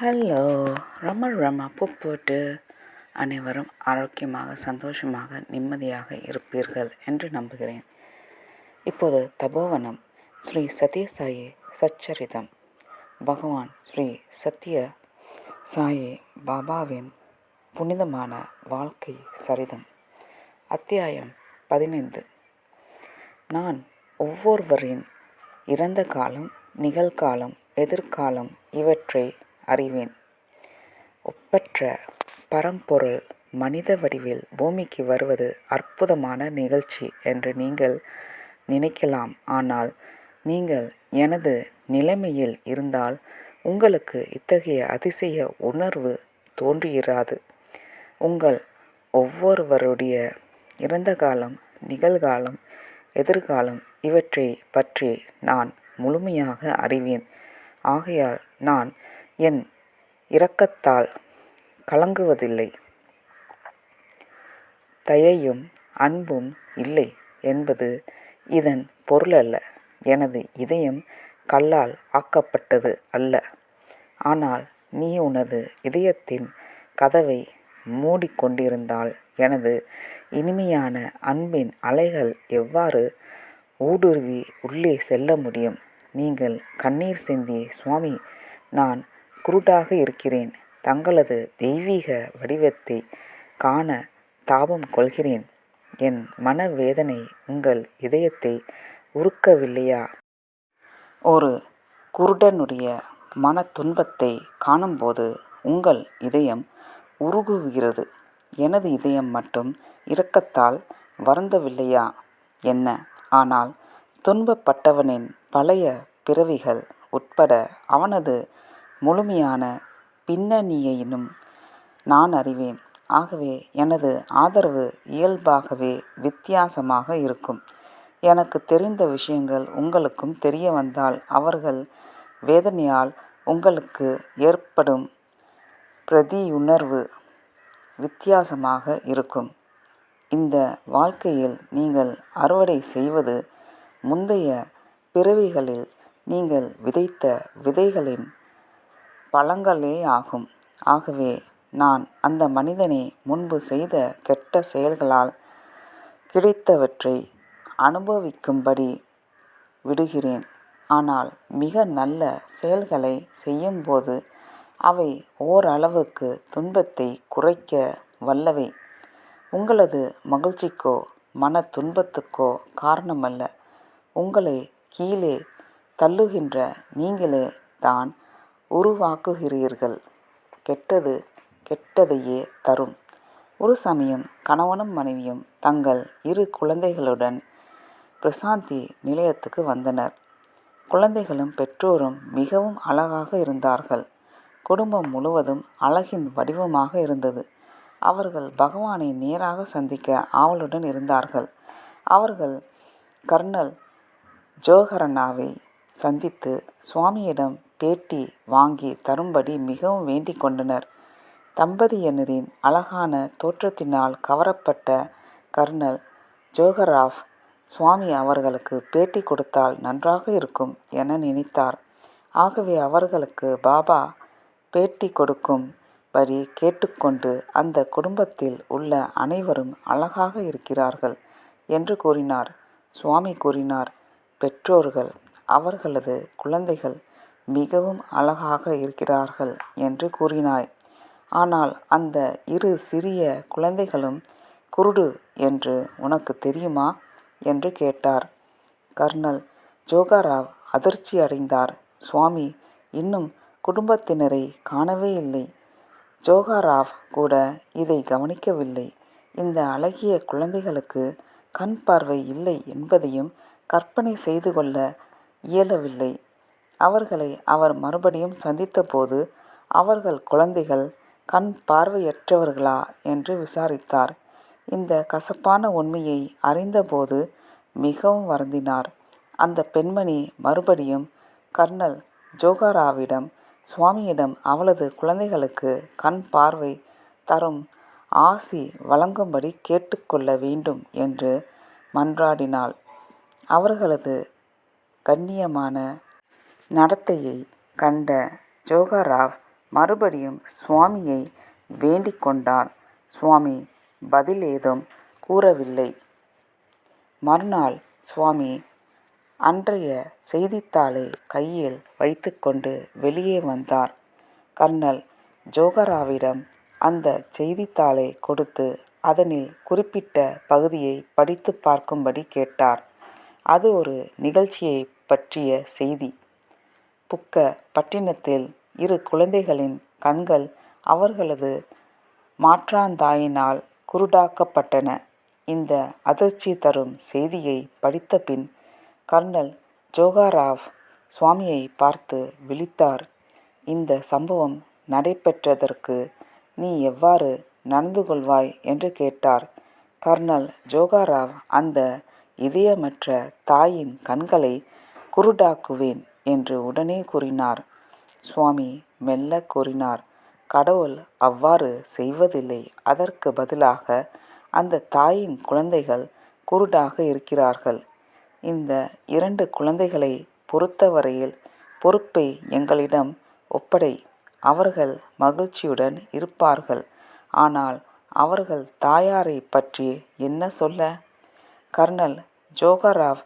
Hello ரம ரம புப்போட்டு போட்டு அனைவரும் ஆரோக்கியமாக சந்தோஷமாக நிம்மதியாக இருப்பீர்கள் என்று நம்புகிறேன். இப்போது தபோவனம். ஸ்ரீ சத்யசாயி சச்சரிதம். பகவான் ஸ்ரீ சத்ய சாயி பாபாவின் புனிதமான வாழ்க்கை சரிதம். அத்தியாயம் பதினைந்து. நான் ஒவ்வொருவரின் இறந்த காலம் நிகழ்காலம் எதிர்காலம் இவற்றை அறிவேன். ஒப்பற்ற பரம்பொருள் மனித வடிவில் பூமிக்கு வருவது அற்புதமான நிகழ்ச்சி என்று நீங்கள் நினைக்கலாம். ஆனால் நீங்கள் எனது நிலைமையில் இருந்தால் உங்களுக்கு இத்தகைய அதிசய உணர்வு தோன்றியிராது. உங்கள் ஒவ்வொருவருடைய இறந்த காலம் நிகழ்காலம் எதிர்காலம் இவற்றை பற்றி நான் முழுமையாக அறிவேன். ஆகையால் நான் என் இரக்கத்தால் கலங்குவதில்லை. தயையும் அன்பும் இல்லை என்பது இதன் பொருளல்ல. எனது இதயம் கல்லால் ஆக்கப்பட்டது அல்ல. ஆனால் நீ உனது இதயத்தின் கதவை மூடிக்கொண்டிருந்தால் எனது இனிமையான அன்பின் அலைகள் எவ்வாறு ஊடுருவி உள்ளே செல்ல முடியும்? நீங்கள் கண்ணீர் சிந்தி சுவாமி நான் குருடாக இருக்கிறேன். தங்களது தெய்வீக வடிவத்தை காண தாபம் கொள்கிறேன். என் மனவேதனை உங்கள் இதயத்தை உருக்கவில்லையா? ஒரு குருடனுடைய மன துன்பத்தை காணும்போது உங்கள் இதயம் உருகுகிறது. எனது இதயம் மட்டும் இரக்கத்தால் வருந்தவில்லையா? என்ன? ஆனால் துன்பப்பட்டவனின் பழைய பிறவிகள் உட்பட அவனது முழுமையான பின்னணியையும் நான் அறிவேன். ஆகவே எனது ஆதரவு இயல்பாகவே வித்தியாசமாக இருக்கும். எனக்கு தெரிந்த விஷயங்கள் உங்களுக்கும் தெரிய வந்தால் அவர்கள் வேதனையால் உங்களுக்கு ஏற்படும் பிரதியுணர்வு வித்தியாசமாக இருக்கும். இந்த வாழ்க்கையில் நீங்கள் அறுவடை செய்வது முந்தைய பிறவிகளில் நீங்கள் விதைத்த விதைகளின் பழங்களே ஆகும். ஆகவே நான் அந்த மனிதனை முன்பு செய்த கெட்ட செயல்களால் கிடைத்தவற்றை அனுபவிக்கும்படி விடுகிறேன். ஆனால் மிக நல்ல செயல்களை செய்யும்போது அவை ஓரளவுக்கு துன்பத்தை குறைக்க வல்லவை. உங்களது மகிழ்ச்சிக்கோ மன துன்பத்துக்கோ காரணமல்ல. உங்களை கீழே தள்ளுகின்ற நீங்களே தான் உருவாக்குகிறீர்கள். கெட்டது கெட்டதையே தரும். ஒரு சமயம் கணவனும் மனைவியும் தங்கள் இரு குழந்தைகளுடன் பிரசாந்தி நிலையத்துக்கு வந்தனர். குழந்தைகளும் பெற்றோரும் மிகவும் அழகாக இருந்தார்கள். குடும்பம் முழுவதும் அழகின் வடிவமாக இருந்தது. அவர்கள் பகவானை நேராக சந்திக்க ஆவலுடன் இருந்தார்கள். அவர்கள் கர்னல் ஜோஹரனாவை சந்தித்து சுவாமியிடம் பேட்டி வாங்கி தரும்படி மிகவும் வேண்டிக் கொண்டனர். தம்பதியினரின் அழகான தோற்றத்தினால் கவரப்பட்ட கர்னல் ஜோஹராஃப் சுவாமி அவர்களுக்கு பேட்டி கொடுத்தால் நன்றாக இருக்கும் என நினைத்தார். ஆகவே அவர்களுக்கு பாபா பேட்டி கொடுக்கும் படி கேட்டுக்கொண்டு அந்த குடும்பத்தில் உள்ள அனைவரும் அழகாக இருக்கிறார்கள் என்று கூறினார். சுவாமி கூறினார் பெற்றோர்கள் அவர்களது குழந்தைகள் மிகவும் அழகாக இருக்கிறார்கள் என்று கூறினாய். ஆனால் அந்த இரு சிறிய குழந்தைகளும் குருடு என்று உனக்கு தெரியுமா? என்று கேட்டார். கர்னல் ஜோகாராவ் அதிர்ச்சி அடைந்தார். சுவாமி இன்னும் குடும்பத்தினரை காணவே இல்லை. ஜோகாராவ் கூட இதை கவனிக்கவில்லை. இந்த அழகிய குழந்தைகளுக்கு கண் பார்வை இல்லை என்பதையும் கற்பனை செய்து கொள்ள இயலவில்லை. அவர்களை அவர் மறுபடியும் சந்தித்தபோது அவர்கள் குழந்தைகள் கண் பார்வையற்றவர்களா என்று விசாரித்தார். இந்த கசப்பான உண்மையை அறிந்தபோது மிகவும் வருந்தினார். அந்த பெண்மணி மறுபடியும் கர்னல் ஜோகாராவிடம் சுவாமியிடம் அவளது குழந்தைகளுக்கு கண் பார்வை தரும் ஆசி வழங்கும்படி கேட்டுக்கொள்ள வேண்டும் என்று மன்றாடினாள். அவர்களது கண்ணியமான நடத்தையை கண்ட ஜோகாராவ் மறுபடியும் சுவாமியை வேண்டிக் கொண்டார் சுவாமி பதில் ஏதும் கூறவில்லை. மறுநாள் சுவாமி அன்றைய செய்தித்தாளை கையில் வைத்துக்கொண்டு வெளியே வந்தார். கர்னல் ஜோகராவிடம் அந்த செய்தித்தாளை கொடுத்து அதனில் குறிப்பிட்ட பகுதியை படித்து பார்க்கும்படி கேட்டார். அது ஒரு நிகழ்ச்சியை பற்றிய செய்தி. புக்க பட்டினத்தில் இரு குழந்தைகளின் கண்கள் அவர்களது மாற்றாந்தாயினால் குருடாக்கப்பட்டன. இந்த அதிர்ச்சி தரும் செய்தியை படித்தபின் கர்னல் ஜோகாராவ் சுவாமியை பார்த்து விழித்தார். இந்த சம்பவம் நடைபெற்றதற்கு நீ எவ்வாறு நடந்து கொள்வாய் என்று கேட்டார். கர்னல் ஜோகாராவ் அந்த இதயமற்ற தாயின் கண்களை குருடாக்குவேன். என்று உடனே கூறினார். சுவாமி மெல்ல கூறினார். கடவுள் அவ்வாறு செய்வதில்லை. அதற்கு பதிலாக அந்த தாயின் குழந்தைகள் குருடாக இருக்கிறார்கள். இந்த இரண்டு குழந்தைகளை பொறுத்தவரையில் பொறுப்பை எங்களிடம் ஒப்படை. அவர்கள் மகிழ்ச்சியுடன் இருப்பார்கள். ஆனால் அவர்கள் தாயாரை பற்றி என்ன சொல்ல? கர்னல் ஜோகராவ்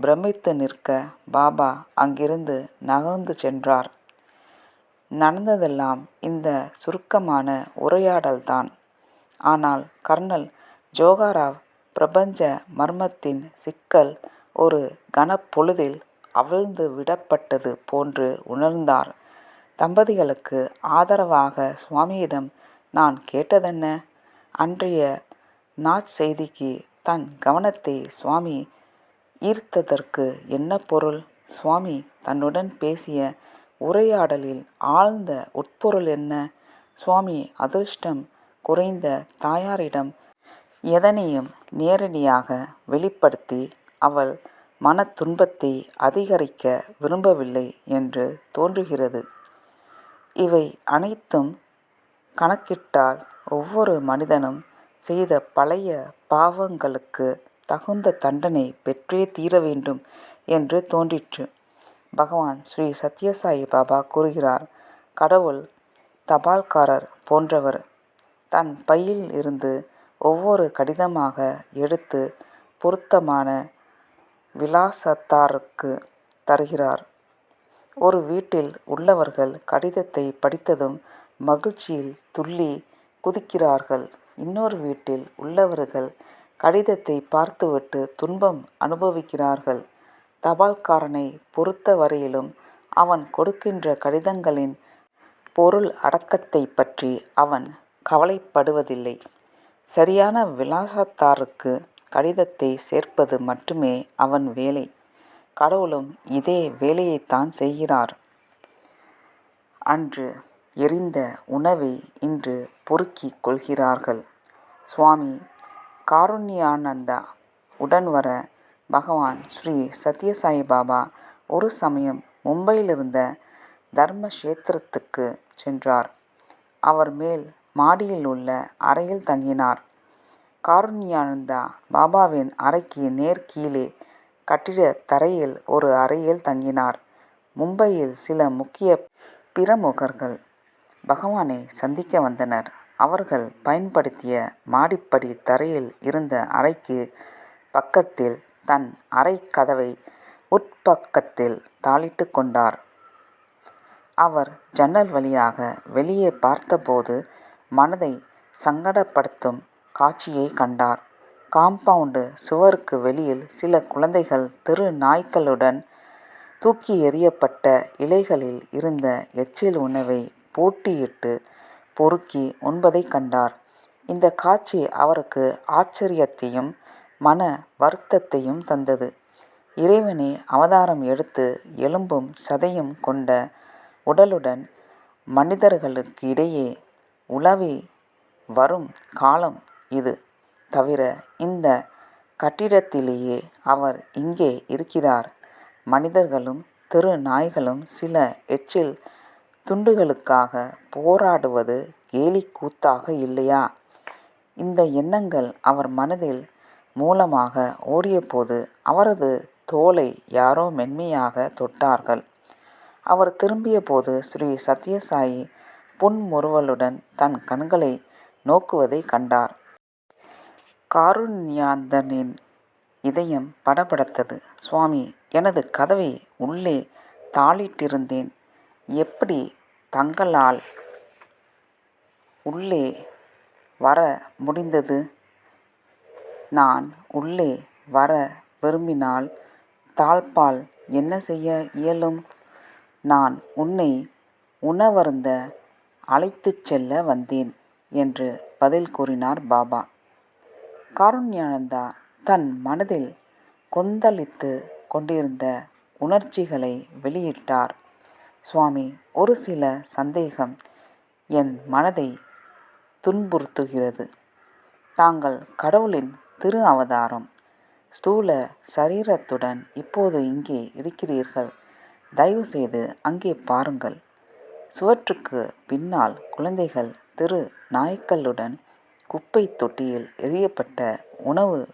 பிரமித்து நிற்க பாபா அங்கிருந்து நகர்ந்து சென்றார். நடந்ததெல்லாம் இந்த சுருக்கமான உரையாடல்தான். ஆனால் கர்னல் ஜோகாராவ் பிரபஞ்ச மர்மத்தின் சிக்கல் ஒரு கனப்பொழுதில் அவிழ்ந்து விடப்பட்டது போன்று உணர்ந்தார். தம்பதிகளுக்கு ஆதரவாக சுவாமியிடம் நான் கேட்டதென்ன? அன்றைய நாட்செய்திக்கு தன் கவனத்தை சுவாமி ஈர்த்ததற்கு என்ன பொருள்? சுவாமி தன்னுடன் பேசிய உரையாடலில் ஆழ்ந்த உட்பொருள் என்ன? சுவாமி அதிர்ஷ்டம் குறைந்த தாயாரிடம் எதனையும் நேரடியாக வெளிப்படுத்தி அவள் மன துன்பத்தை அதிகரிக்க விரும்பவில்லை என்று தோன்றுகிறது. இவை அனைத்தும் கணக்கிட்டால் ஒவ்வொரு மனிதனும் செய்த பழைய பாவங்களுக்கு தகுந்த தண்டனை பெற்றே தீர வேண்டும் என்று தோன்றிற்று. பகவான் ஸ்ரீ சத்யசாயி பாபா கூறுகிறார் கடவுள் தபால்காரர் போன்றவர் தன் பையில் இருந்து ஒவ்வொரு கடிதமாக எடுத்து பொருத்தமான விலாசத்தாருக்கு தருகிறார். ஒரு வீட்டில் உள்ளவர்கள் கடிதத்தை படித்ததும் மகிழ்ச்சியில் துள்ளி குதிக்கிறார்கள். இன்னொரு வீட்டில் உள்ளவர்கள் கடிதத்தை பார்த்துவிட்டு துன்பம் அனுபவிக்கிறார்கள். தபால்காரனை பொறுத்த வரையிலும் அவன் கொடுக்கின்ற கடிதங்களின் பொருள் அடக்கத்தை பற்றி அவன் கவலைப்படுவதில்லை. சரியான விலாசத்தாருக்கு கடிதத்தை சேர்ப்பது மட்டுமே அவன் வேலை. கடவுளும் இதே வேலையைத்தான் செய்கிறார். அன்று எரிந்த உணவை இன்று பொறுக்கிக் கொள்கிறார்கள். சுவாமி காருண்யானந்தா. உடன் வர பகவான் ஸ்ரீ சத்யசாயி பாபா ஒரு சமயம் மும்பையிலிருந்த தர்மக்ஷேத்திரத்துக்கு சென்றார். அவர் மேல் மாடியில் உள்ள அறையில் தங்கினார். காருண்யானந்தா பாபாவின் அறைக்கு நேர் கீழே கட்டிட தரையில் ஒரு அறையில் தங்கினார். மும்பையில் சில முக்கிய பிரமுகர்கள் பகவானை சந்திக்க வந்தனர். அவர்கள் பயன்படுத்திய மாடிப்படி தரையில் இருந்த அறைக்கு பக்கத்தில் தன் அறை கதவை உட்பக்கத்தில் தாளிட்டு கொண்டார். அவர் ஜன்னல் வழியாக வெளியே பார்த்தபோது மனதை சங்கடப்படுத்தும் காட்சியை கண்டார். காம்பவுண்டு சுவருக்கு வெளியில் சில குழந்தைகள் தெரு நாய்க்களுடன் தூக்கி எறியப்பட்ட இலைகளில் இருந்த எச்சில் உணவை போட்டியிட்டு பொறுக்கி உண்பதைக் கண்டார். இந்த காட்சி அவருக்கு ஆச்சரியத்தையும் மன வருத்தத்தையும் தந்தது. இறைவனே அவதாரம் எடுத்து எலும்பும் சதையும் கொண்ட உடலுடன் மனிதர்களுக்கிடையே உலவி வரும் காலம் இது. தவிர இந்த கட்டிடத்திலேயே அவர் இங்கே இருக்கிறார். மனிதர்களும் தெரு நாய்களும் சில எச்சில் துண்டுகளுக்காக போராடுவது கேலிக்கூத்தாக இல்லையா இந்த எண்ணங்கள் அவர் மனதில் மூலமாக ஓடியபோது அவரது தோலை யாரோ மென்மையாக தொட்டார்கள் அவர் திரும்பியபோது ஸ்ரீ சத்யசாயி புன்முறுவலுடன் தன் கண்களை நோக்குவதைக் கண்டார். காருண்யாந்தனின் இதயம் படபடத்தது. சுவாமி எனது கதவை உள்ளே தாளிட்டிருந்தேன். எப்படி தங்களால் உள்ளே வர முடிந்தது? நான் உள்ளே வர விரும்பினால் தாழ்ப்பாள் என்ன செய்ய இயலும்? நான் உன்னை உணவருந்த அழைத்துச் செல்ல வந்தேன் என்று பதில் கூறினார் பாபா. காருண்யானந்தா தன் மனதில் கொந்தளித்து கொண்டிருந்த உணர்ச்சிகளை வெளியிட்டார். சுவாமி ஒரு சில சந்தேகம் என் மனதை துன்புறுத்துகிறது. தாங்கள் கடவுளின் திரு அவதாரம். ஸ்தூல சரீரத்துடன் இப்போது இங்கே இருக்கிறீர்கள். தயவு செய்து அங்கே பாருங்கள். சுவற்றுக்கு பின்னால் குழந்தைகள் திரு நாய்க்களுடன் குப்பை தொட்டியில் எறியப்பட்ட உணவு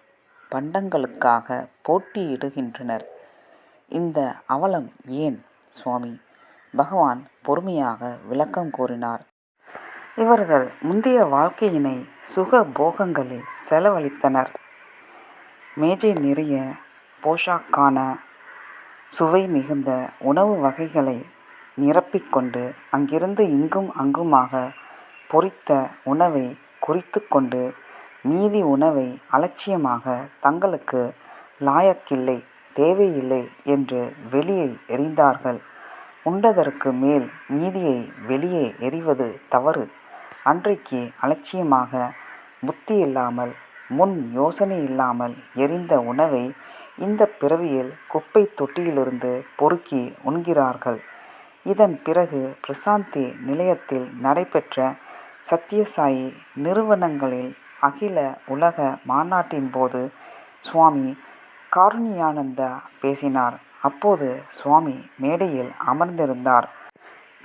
பண்டங்களுக்காக போட்டியிடுகின்றனர். இந்த அவலம் ஏன்? சுவாமி பகவான் பொறுமையாக விளக்கம் கூறினார். இவர்கள் முந்தைய வாழ்க்கையினை சுக போகங்களில் செலவழித்தனர். மேஜை நிறைய போஷாக்கான சுவை மிகுந்த உணவு வகைகளை நிரப்பிக்கொண்டு அங்கிருந்து இங்கும் அங்குமாக பொறித்த உணவை குறித்து கொண்டு மீதி உணவை அலட்சியமாக தங்களுக்கு லாயக்கில்லை தேவையில்லை என்று வெளியில் எறிந்தார்கள். உண்டதற்கு மேல் மீதியை வெளியே எறிவது தவறு. அன்றைக்கு அலட்சியமாக புத்தியில்லாமல் முன் யோசனை இல்லாமல் எறிந்த உணவை இந்த பிறவியில் குப்பைத் தொட்டியிலிருந்து பொறுக்கி உண்கிறார்கள். இதன் பிறகு பிரசாந்தி நிலையத்தில் நடைபெற்ற சத்யசாயி நிறுவனங்களில் அகில உலக மாநாட்டின் போது சுவாமி காருண்யானந்தா பேசினார். அப்போது சுவாமி மேடையில் அமர்ந்திருந்தார்.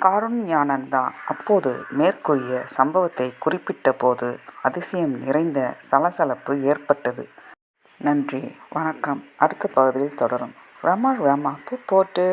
காருண்யானந்தா அப்போது மேற்கூறிய சம்பவத்தை குறிப்பிட்டபோது அதிசயம் நிறைந்த சலசலப்பு ஏற்பட்டது. நன்றி வணக்கம் அடுத்த பகுதியில் தொடரும். ரமா ரமா பூ போட்டு